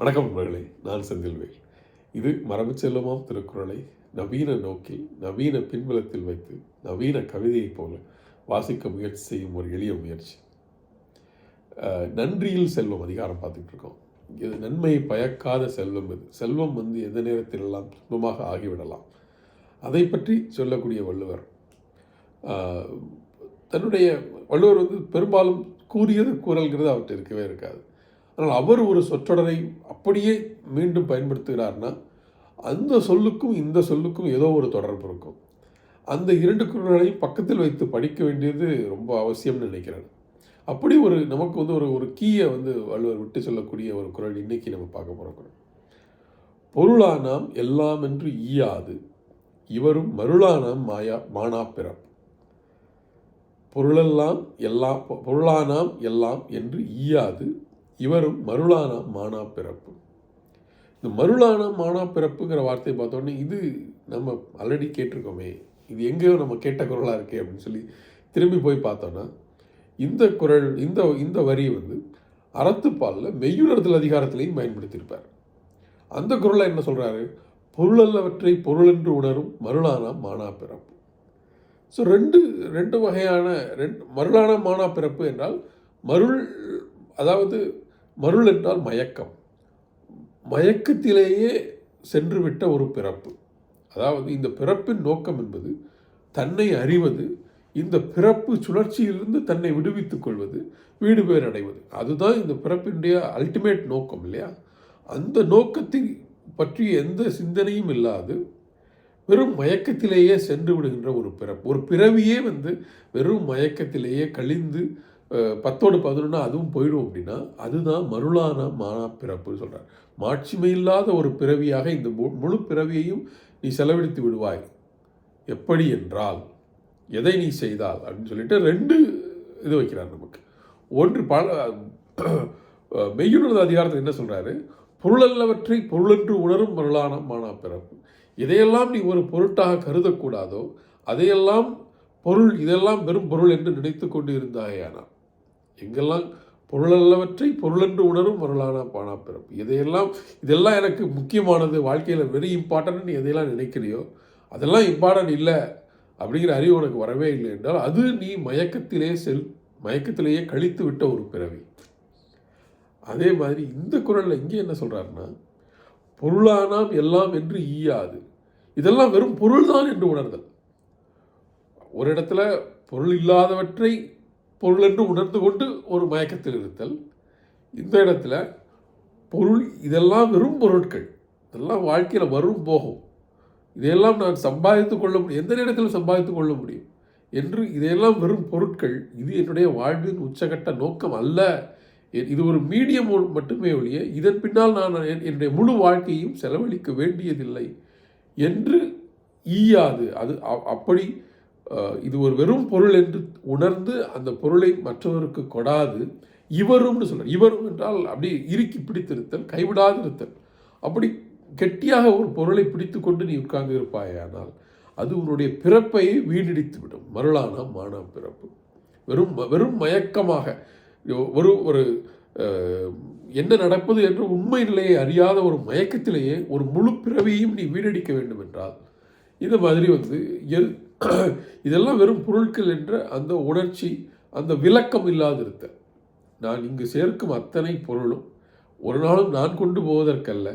வணக்கம் நண்பர்களே நான் செந்தில்வேல் இது மரபு செல்லுமாம் திருக்குறளை நவீன நோக்கில் நவீன பின்புலத்தில் வைத்து நவீன கவிதையைப் போல வாசிக்க முயற்சி செய்யும் ஒரு எளிய முயற்சி. நன்றியில் செல்வம் அதிகாரம் பார்த்துட்டு இருக்கோம். இது நன்மையை பயக்காத செல்வம் இது. செல்வம் வந்து எந்த நேரத்திலெல்லாம் துன்பமாக ஆகிவிடலாம்? அதை பற்றி சொல்லக்கூடிய வள்ளுவர் தன்னுடைய வள்ளுவர் வந்து பெரும்பாலும் கூறியது கூறல்கிறது அவர்கிட்ட இருக்கவே இருக்காது. ஆனால் அவர் ஒரு சொற்றொடரை அப்படியே மீண்டும் பயன்படுத்துகிறார்னா அந்த சொல்லுக்கும் இந்த சொல்லுக்கும் ஏதோ ஒரு தொடர்பு இருக்கும். அந்த இரண்டு குரல்களையும் பக்கத்தில் வைத்து படிக்க வேண்டியது ரொம்ப அவசியம்னு நினைக்கிறேன். அப்படி ஒரு நமக்கு வந்து ஒரு ஒரு கீயை வந்து வள்ளுவர் விட்டு சொல்லக்கூடிய ஒரு குரல் இன்னைக்கு நம்ம பார்க்க போகிற குரல். பொருளானாம் எல்லாம் என்று ஈயாது இவரும் மருளானாம் மாயா மானா பிறப்பு பொருளெல்லாம் எல்லாம் பொ- பொருளானாம் எல்லாம் என்று ஈயாது இவரும் மருளான மானா பிறப்பு. இந்த மருளான மானா பிறப்புங்கிற வார்த்தையை பார்த்தோன்னே இது நம்ம ஆல்ரெடி கேட்டிருக்கோமே இது எங்கேயோ நம்ம கேட்ட குரலாக இருக்கே அப்படின்னு சொல்லி திரும்பி போய் பார்த்தோன்னா இந்த குரல் இந்த இந்த வரி வந்து அறத்துப்பாலில் மெய்யுணர்தல் அதிகாரத்திலையும் பயன்படுத்தியிருப்பார். அந்த குரலை என்ன சொல்கிறாரு பொருளல்லவற்றை பொருளென்று உணரும் மருளானா மானா பிறப்பு. ஸோ ரெண்டு ரெண்டு வகையான ரெண்டு மருளான மானா பிறப்பு என்றால் மருள் அதாவது மருள் என்றால் மயக்கம். மயக்கத்திலேயே சென்றுவிட்ட ஒரு பிறப்பு. அதாவது இந்த பிறப்பின் நோக்கம் என்பது தன்னை அறிவது இந்த பிறப்பு சுழற்சியிலிருந்து தன்னை விடுவித்துக் கொள்வது வீடு பேர் அடைவது அதுதான் இந்த பிறப்பினுடைய அல்டிமேட் நோக்கம் இல்லையா? அந்த நோக்கத்தை பற்றி எந்த சிந்தனையும் இல்லாது வெறும் மயக்கத்திலேயே சென்று விடுகின்ற ஒரு பிறப்பு. ஒரு பிறவியே வந்து வெறும் மயக்கத்திலேயே கழிந்து பத்தோடு பதினொன்னா அதுவும் போயிடும் அப்படின்னா அதுதான் மருளான மானா பிறப்புன்னு சொல்கிறார் மாட்சிமை இல்லாத ஒரு பிறவியாக இந்த மு- முழு பிறவியையும் நீ செலவழித்து விடுவாய். எப்படி என்றால் எதை நீ செய்தால் அப்படின்னு சொல்லிட்டு ரெண்டு இது வைக்கிறார் நமக்கு. ஒன்று பல மெய்யுணர்வு அதிகாரத்தில் என்ன சொல்கிறாரு பொருளல்லவற்றை பொருளென்று உணரும் மருளான மானா பிறப்பு. இதையெல்லாம் நீ ஒரு பொருட்டாக கருதக்கூடாதோ அதையெல்லாம் பொருள் இதெல்லாம் வெறும் பொருள் என்று நினைத்து கொண்டு இருந்தாயானால் எங்கெல்லாம் பொருளல்லவற்றை பொருளென்று உணரும் பொருளான பானா பிறப்பு இதையெல்லாம் இதெல்லாம் எனக்கு முக்கியமானது. வாழ்க்கையில் வெரி இம்பார்ட்டன்ட் நீ எதையெல்லாம் நினைக்கிறியோ அதெல்லாம் இம்பார்ட்டன்ட் இல்லை அப்படிங்கிற அறிவு உனக்கு வரவே இல்லை என்றால் அது நீ மயக்கத்திலே செல் மயக்கத்திலேயே கழித்து விட்ட ஒரு பிறவி. அதே மாதிரி இந்த குரலில் இங்கே என்ன சொல்கிறாருன்னா பொருளானாம் எல்லாம் என்று ஈயாது. இதெல்லாம் வெறும் பொருள்தான் என்று உணர்தல். ஒரு இடத்துல பொருள் இல்லாதவற்றை பொருள் என்று உணர்ந்து கொண்டு ஒரு மயக்கத்தில் இருத்தல். இந்த இடத்துல பொருள் இதெல்லாம் வெறும் பொருட்கள். இதெல்லாம் வாழ்க்கையில் வரும் போகும். இதையெல்லாம் நான் சம்பாதித்து கொள்ள முடியும். எந்த நேரத்தில் சம்பாதித்து கொள்ள முடியும் என்று இதையெல்லாம் வெறும் பொருட்கள். இது என்னுடைய வாழ்வின் உச்சகட்ட நோக்கம் அல்ல. இது ஒரு மீடியம் மட்டுமே ஒழிய இதன் பின்னால் நான் என்- என்னுடைய முழு வாழ்க்கையும் செலவழிக்க வேண்டியதில்லை என்று ஈயாது. அது அப்படி இது ஒரு வெறும் பொருள் என்று உணர்ந்து அந்த பொருளை மற்றவருக்கு கொடாது. இவரும்னு சொல்கிறார் இவரும் என்றால் அப்படி இறுக்கி பிடித்திருத்தல் கைவிடாதிருத்தல். அப்படி கெட்டியாக ஒரு பொருளை பிடித்து கொண்டு நீ உட்கார்ந்து இருப்பாயானால் அது உன்னுடைய பிறப்பை வீணடித்து விடும் மருளான மானாம் பிறப்பு. வெறும் வெறும் மயக்கமாக. ஒரு ஒரு என்ன நடப்பது என்ற உண்மை நிலையை அறியாத ஒரு மயக்கத்திலேயே ஒரு முழு பிறவியையும் நீ வீணடிக்க வேண்டும் என்றால் இந்த மாதிரி வந்து எல் இதெல்லாம் வெறும் பொருட்கள் என்ற அந்த உணர்ச்சி அந்த விளக்கம் இல்லாதிருத்த நான் இங்கு சேர்க்கும் அத்தனை பொருளும் ஒரு நாளும் நான் கொண்டு போவதற்கல்ல.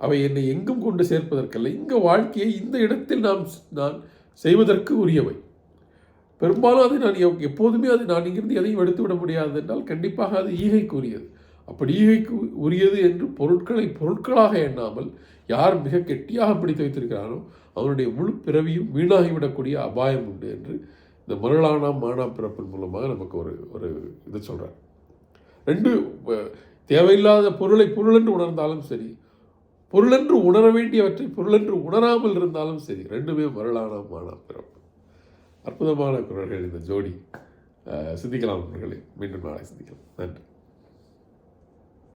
அவை என்னை எங்கும் கொண்டு சேர்ப்பதற்கல்ல. இங்கே வாழ்க்கையை இந்த இடத்தில் நாம் நான் செய்வதற்கு உரியவை. பெரும்பாலும் அதை நான் எப்போதுமே அது நான் இங்கிருந்து எதையும் எடுத்து விட முடியாது என்றால் கண்டிப்பாக அது ஈகைக்குரியது. உரியது அப்படி ஈகைக்கு உரியது என்று பொருட்களை பொருட்களாக எண்ணாமல் யார் மிக கெட்டியாக பிடித்து வைத்திருக்கிறாரோ அவனுடைய முழு பிறவியும் வீணாகிவிடக்கூடிய அபாயம் உண்டு என்று இந்த மருளானா மானா பிறப்பின் மூலமாக நமக்கு ஒரு ஒரு இது சொல்கிறார் ரெண்டு தேவையில்லாத பொருளை பொருளென்று உணர்ந்தாலும் சரி பொருளென்று உணர வேண்டியவற்றை பொருளென்று உணராமல் இருந்தாலும் சரி ரெண்டுமே மருளானா மானா பிறப்பு. அற்புதமான குரல்கள் இந்த ஜோடி. சிந்திக்கலாம் அவர்களே. மீண்டும் நாளை சிந்திக்கலாம். நன்றி.